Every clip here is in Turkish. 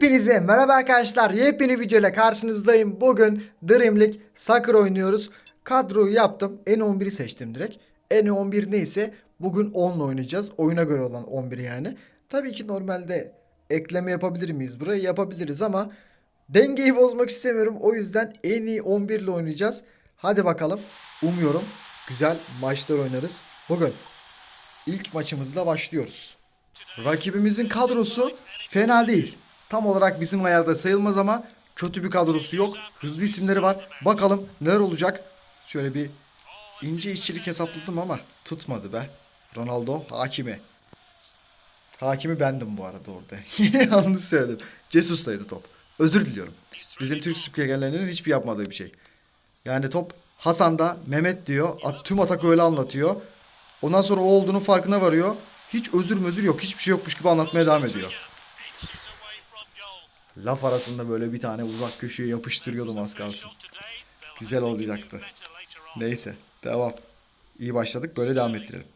Hepinize merhaba arkadaşlar. Yepyeni video ile karşınızdayım. Bugün Dream League Soccer oynuyoruz. Kadroyu yaptım. En 11'i seçtim direkt. En 11 neyse bugün 10 ile oynayacağız. Oyuna göre olan 11 yani. Tabii ki normalde ekleme yapabilir miyiz? Burayı yapabiliriz ama dengeyi bozmak istemiyorum. O yüzden en iyi 11 ile oynayacağız. Hadi bakalım. Umuyorum güzel maçlar oynarız. Bugün ilk maçımızla başlıyoruz. Rakibimizin kadrosu fena değil. Tam olarak bizim ayarda sayılmaz ama kötü bir kadrosu yok. Hızlı isimleri var. Bakalım neler olacak. Şöyle bir ince işçilik hesapladım ama tutmadı be. Ronaldo hakimi. Hakimi bendim bu arada orada. Yanlış söyledim. Jesus'taydı top. Özür diliyorum. Bizim Türk spikerlerinin hiçbir yapmadığı bir şey. Yani top Hasan'da Mehmet diyor. Tüm atak öyle anlatıyor. Ondan sonra o olduğunun farkına varıyor. Hiç özür mözür yok. Hiçbir şey yokmuş gibi anlatmaya devam ediyor. Laf arasında böyle bir tane uzak köşeye yapıştırıyordum az kalsın. Güzel olacaktı. Neyse devam. İyi başladık böyle devam ettirelim.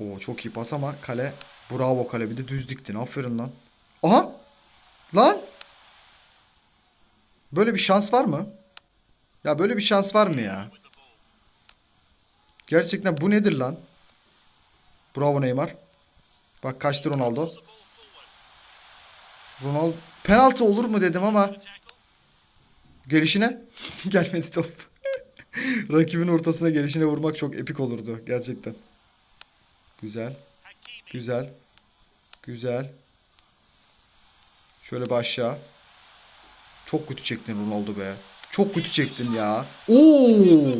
Oo çok iyi pas ama kale. Bravo kale bir de düz diktin. Aferin lan. Aha! Lan! Böyle bir şans var mı? Ya böyle bir şans var mı ya? Gerçekten bu nedir lan? Bravo Neymar. Bak kaçtı Ronaldo. Ronaldo penaltı olur mu dedim ama gelişine gelmedi top. Rakibin ortasına gelişine vurmak çok epik olurdu gerçekten. Güzel. Güzel. Güzel. Şöyle bir aşağı. Çok kötü çektin Ronaldo be. Çok kötü çektin ya. Oo!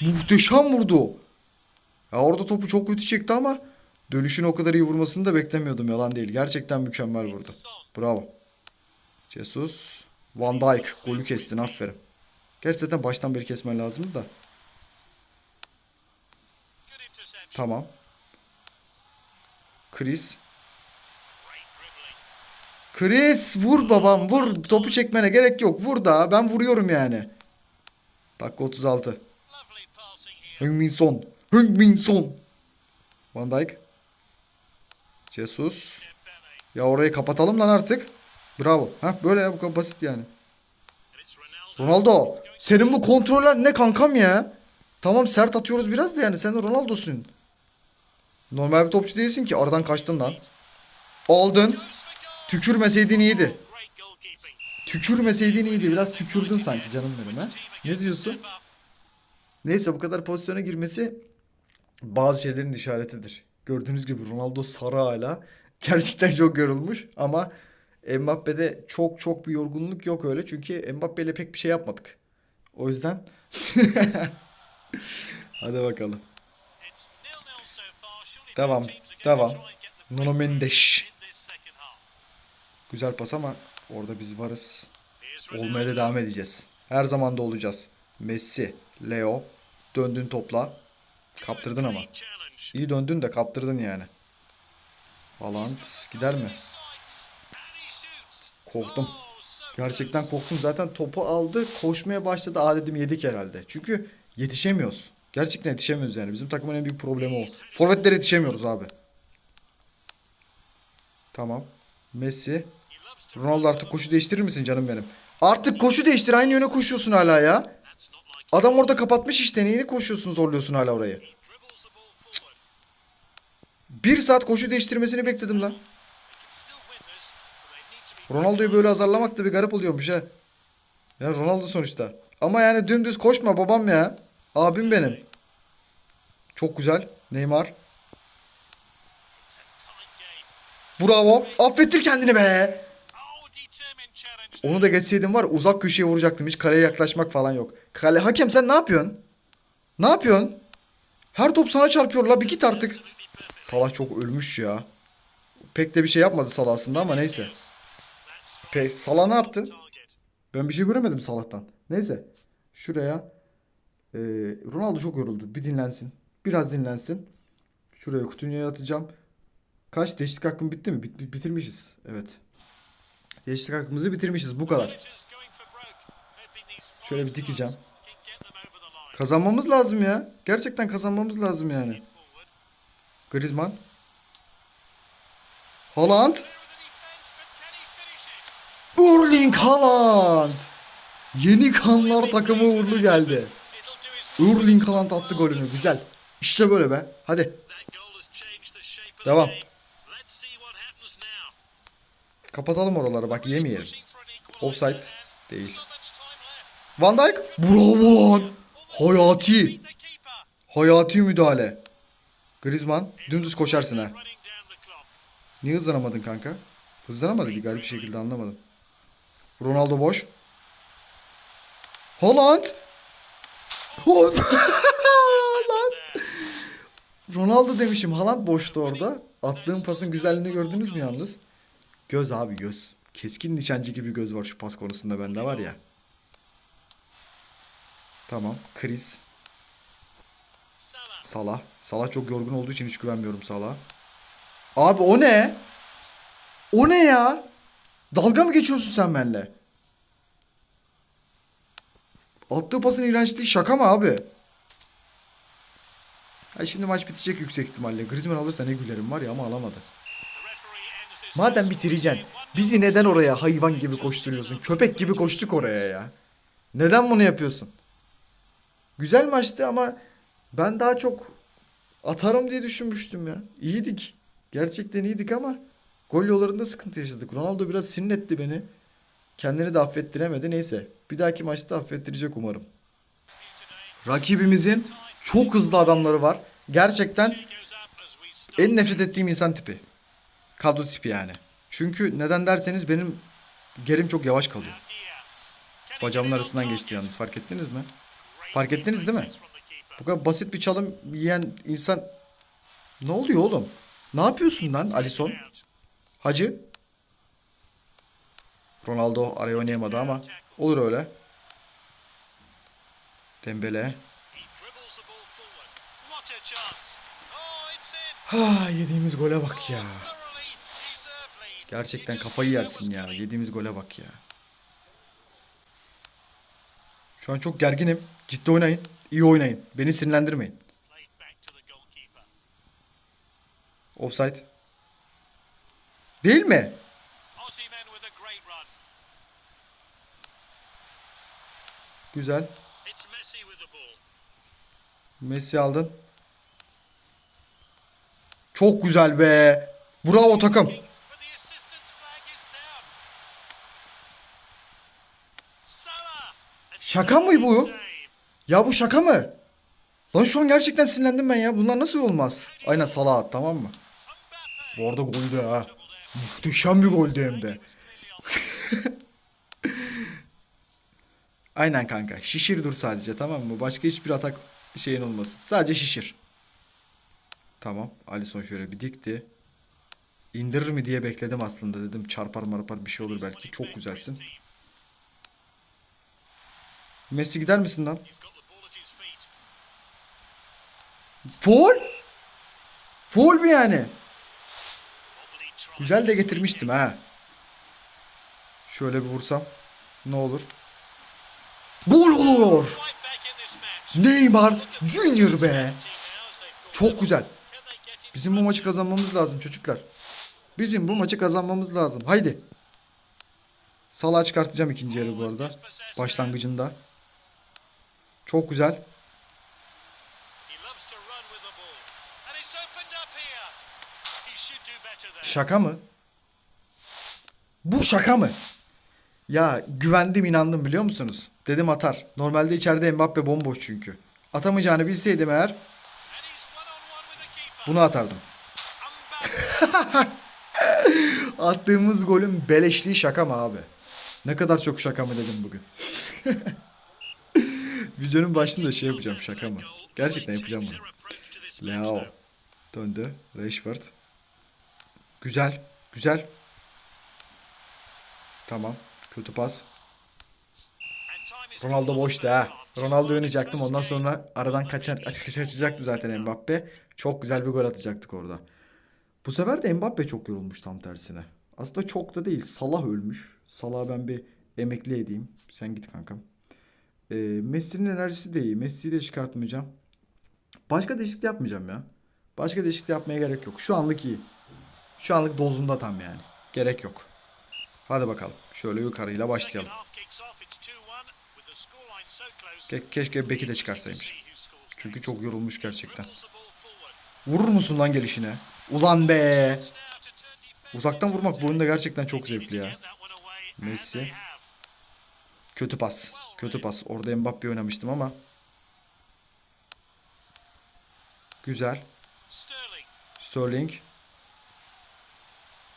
Muhteşem vurdu. Ya orada topu çok kötü çekti ama dönüşünü o kadar iyi vurmasını da beklemiyordum. Yalan değil. Gerçekten mükemmel vurdu. Bravo. Jesus. Van Dijk. Golü kestin. Aferin. Gerçekten baştan beri kesmen lazımdı da. Tamam. Chris. Chris vur babam vur. Topu çekmene gerek yok. Vur da ben vuruyorum yani. Dakika 36. Heung-min Son. Heung-min Son. Van Dijk. Jesus. Ya orayı kapatalım lan artık. Bravo. Ha böyle ya bu kadar basit yani. Ronaldo. Senin bu kontroller ne kankam ya? Tamam sert atıyoruz biraz da yani sen de Ronaldo'sun. Normal bir topçu değilsin ki. Aradan kaçtın lan. Aldın. Tükürmeseydin iyiydi. Tükürmeseydin iyiydi. Biraz tükürdün sanki canım benim ha. Ne diyorsun? Neyse bu kadar pozisyona girmesi bazı şeylerin işaretidir. Gördüğünüz gibi Ronaldo sarı hala. Gerçekten çok yorulmuş ama Mbappe'de çok çok bir yorgunluk yok öyle. Çünkü Mbappe ile pek bir şey yapmadık. O yüzden hadi bakalım. Devam, devam. Nuno Mendes. Güzel pas ama orada biz varız. Olmaya da devam edeceğiz. Her zaman da olacağız. Messi, Leo. Döndün topla. Kaptırdın ama. İyi döndün de kaptırdın yani. Haaland gider mi? Korktum. Gerçekten korktum. Zaten topu aldı. Koşmaya başladı. Aa dedim yedik herhalde. Çünkü yetişemiyoruz. Gerçekten yetişemiyoruz yani. Bizim takımın en büyük problemi o. Forvetlere yetişemiyoruz abi. Tamam. Messi. Ronaldo artık koşu değiştirir misin canım benim? Artık koşu değiştir. Aynı yöne koşuyorsun hala ya. Adam orada kapatmış işte. Neyini koşuyorsun zorluyorsun hala orayı. Bir saat koşu değiştirmesini bekledim lan. Ronaldo'yu böyle azarlamak da bir garip oluyormuş ha. Ya Ronaldo sonuçta. Ama yani dümdüz koşma babam ya. Abim benim. Çok güzel. Neymar. Bravo. Affettir kendini be. Onu da geçseydim var uzak köşeye vuracaktım. Hiç kaleye yaklaşmak falan yok. Kale hakem sen ne yapıyorsun? Ne yapıyorsun? Her top sana çarpıyor la bir git artık. Salah çok ölmüş ya. Pek de bir şey yapmadı Salah aslında ama neyse. Pe Salah ne yaptı? Ben bir şey göremedim Salah'tan. Neyse. Şuraya. Ee, Ronaldo çok yoruldu. Bir dinlensin. Biraz dinlensin. Şuraya Coutinho'ya atacağım. Kaç? Değişiklik hakkım bitti mi? Bit- bitirmişiz. Evet. Değişiklik hakkımızı bitirmişiz. Bu kadar. Şöyle bir dikeceğim. Kazanmamız lazım ya. Gerçekten kazanmamız lazım yani. Griezmann. Haaland. Erling Haaland. Yeni kanlar takımı uğurlu geldi. Erling Haaland attı golünü. Güzel. İşte böyle be. Hadi. Devam. Kapatalım oraları bak yemeyelim. Offside değil. Van Dijk. Bravo lan. Hayati. Hayati müdahale. Griezmann dümdüz koşarsın ha. Niye hızlanamadın kanka? Hızlanamadı bir garip şekilde anlamadım. Ronaldo boş. Haaland. Haaland. Ronaldo demişim. Haaland boştu orada. Attığım pasın güzelliğini gördünüz mü yalnız? Göz abi göz. Keskin nişancı gibi göz var şu pas konusunda bende var ya. Tamam. Chris. Salah. Salah çok yorgun olduğu için hiç güvenmiyorum Salah. Abi o ne? O ne ya? Dalga mı geçiyorsun sen benimle? Attığı pasın iğrençliği şaka mı abi? Ha şimdi maç bitecek yüksek ihtimalle. Griezmann alırsa ne gülerim var ya ama alamadı. Madem bitireceksin. Bizi neden oraya hayvan gibi koşturuyorsun? Köpek gibi koştuk oraya ya. Neden bunu yapıyorsun? Güzel maçtı ama ben daha çok atarım diye düşünmüştüm ya. İyiydik. Gerçekten iyiydik ama gol yollarında sıkıntı yaşadık. Ronaldo biraz sinirletti beni. Kendini de affettiremedi. Neyse. Bir dahaki maçta affettirecek umarım. Rakibimizin çok hızlı adamları var. Gerçekten en nefret ettiğim insan tipi. Kadro tipi yani. Çünkü neden derseniz benim gerim çok yavaş kalıyor. Bacağımın arasından geçti yalnız fark ettiniz mi? Fark ettiniz değil mi? Bu kadar basit bir çalım yiyen insan... Ne oluyor oğlum? Ne yapıyorsun lan Alisson? Hacı? Ronaldo araya oynayamadı ama olur öyle. Dembele. Ha yediğimiz gole bak ya. Gerçekten kafayı yersin ya. Yediğimiz gole bak ya. Şu an çok gerginim. Ciddi oynayın. İyi oynayın. Beni sinirlendirmeyin. Offside. Değil mi? Güzel. Messi aldın. Çok güzel be. Bravo takım. Şaka mı bu? Ya bu şaka mı? Lan şu an gerçekten sinirlendim ben ya. Bunlar nasıl olmaz? Aynen Salah at, tamam mı? Bu arada goldü ha. Muhteşem bir goldü hem de. Aynen kanka. Şişir dur sadece tamam mı? Başka hiçbir atak şeyin olmasın. Sadece şişir. Tamam. Alisson şöyle bir dikti. İndirir mi diye bekledim aslında dedim. Çarpar marpar bir şey olur belki. Çok güzelsin. Messi gider misin lan? Foul? Foul mi yani? Güzel de getirmiştim ha. Şöyle bir vursam. Ne olur? Gol olur. Neymar Junior be. Çok güzel. Bizim bu maçı kazanmamız lazım çocuklar. Bizim bu maçı kazanmamız lazım. Haydi. Salah çıkartacağım ikinci yarı bu arada. Başlangıcında. Çok güzel. Şaka mı? Bu şaka mı? Ya güvendim inandım biliyor musunuz? Dedim atar. Normalde içeride Mbappe bomboş çünkü. Atamayacağını bilseydim eğer bunu atardım. Attığımız golün beleşliği şaka mı abi? Ne kadar çok şaka mı dedim bugün. Videonun başında şey yapacağım şaka mı? Gerçekten yapacağım bunu. Leo döndü. Rashford. Güzel. Güzel. Tamam. Kötü pas. Ronaldo boştu ha. Ronaldo oynayacaktım. Ondan sonra aradan kaçan açık kaçacaktı zaten Mbappe. Çok güzel bir gol atacaktık orada. Bu sefer de Mbappe çok yorulmuş tam tersine. Aslında çok da değil. Salah ölmüş. Salah'ı ben bir emekli edeyim. Sen git kankam. Ee, Messi'nin enerjisi de iyi. Messi'yi de çıkartmayacağım. Başka değişiklik yapmayacağım ya. Başka değişiklik yapmaya gerek yok. Şu anlık iyi. Şu anlık dozunda tam yani. Gerek yok. Hadi bakalım. Şöyle yukarıyla başlayalım. Ke- keşke Beki de çıkarsaymış. Çünkü çok yorulmuş gerçekten. Vurur musun lan gelişine? Ulan be! Uzaktan vurmak bu oyunda gerçekten çok zevkli ya. Messi. Kötü pas. Kötü pas. Orada Mbappe oynamıştım ama. Güzel. Sterling.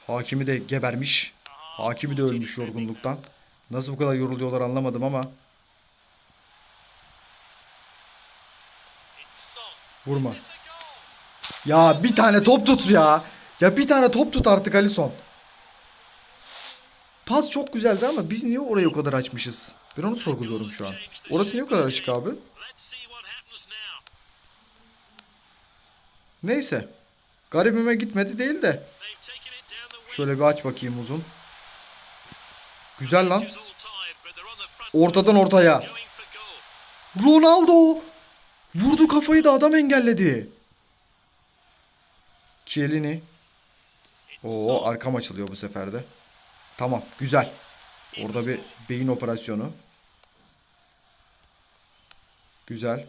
Hakimi de gebermiş. Hakimi de ölmüş yorgunluktan. Nasıl bu kadar yoruluyorlar anlamadım ama. Vurma. Ya bir tane top tut ya. Ya bir tane top tut artık Alisson. Pas çok güzeldi ama biz niye orayı o kadar açmışız? Ben onu sorguluyorum şu an. Orası niye o kadar açık abi? Neyse. Garibime gitmedi değil de. Şöyle bir aç bakayım uzun. Güzel lan. Ortadan ortaya. Ronaldo. Vurdu kafayı da adam engelledi. Chiellini. Oo arkam açılıyor bu sefer de. Tamam güzel. Orada bir beyin operasyonu. Güzel.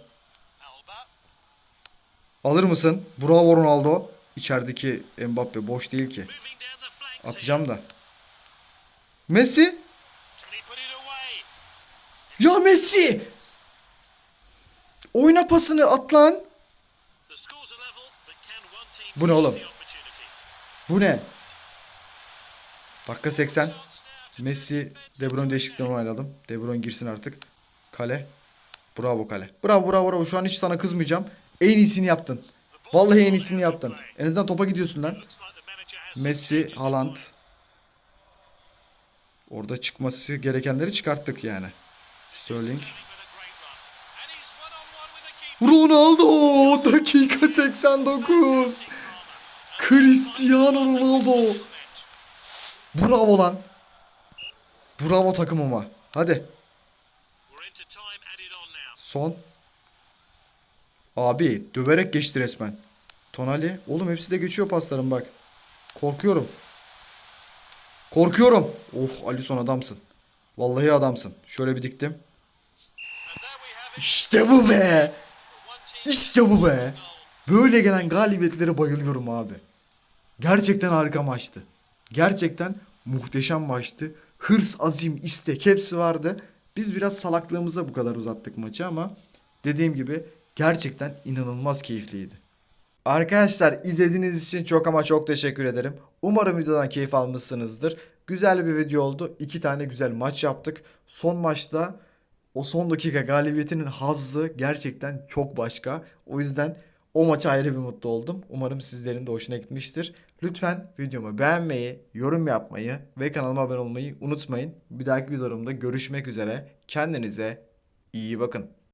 Alır mısın? Bravo Ronaldo. İçerideki Mbappe boş değil ki. Atacağım da. Messi. Ya Messi. Oyna pasını at lan. Bu ne oğlum? Bu ne? Dakika 80. Messi De Bruyne değişiklikten onayladım. De Bruyne girsin artık. Kale. Bravo kale. Bravo bravo bravo. Şu an hiç sana kızmayacağım. En iyisini yaptın. Vallahi en iyisini yaptın. En azından topa gidiyorsun lan. Messi, Haaland. Orada çıkması gerekenleri çıkarttık yani. Sterling. Ronaldo dakika 89. Cristiano Ronaldo. Bravo lan. Bravo takımıma. Hadi. Son. Abi döverek geçti resmen. Tonali. Oğlum hepsi de geçiyor paslarım bak. Korkuyorum. Korkuyorum. Oh Alisson adamsın. Vallahi adamsın. Şöyle bir diktim. İşte bu be. İşte bu be. Böyle gelen galibiyetlere bayılıyorum abi. Gerçekten harika maçtı. Gerçekten muhteşem maçtı. Hırs, azim, istek hepsi vardı. Biz biraz salaklığımıza bu kadar uzattık maçı ama dediğim gibi gerçekten inanılmaz keyifliydi. Arkadaşlar izlediğiniz için çok ama çok teşekkür ederim. Umarım videodan keyif almışsınızdır. Güzel bir video oldu. İki tane güzel maç yaptık. Son maçta o son dakika galibiyetinin hazzı gerçekten çok başka. O yüzden o maça ayrı bir mutlu oldum. Umarım sizlerin de hoşuna gitmiştir. Lütfen videomu beğenmeyi, yorum yapmayı ve kanalıma abone olmayı unutmayın. Bir dahaki videolarımda görüşmek üzere. Kendinize iyi bakın.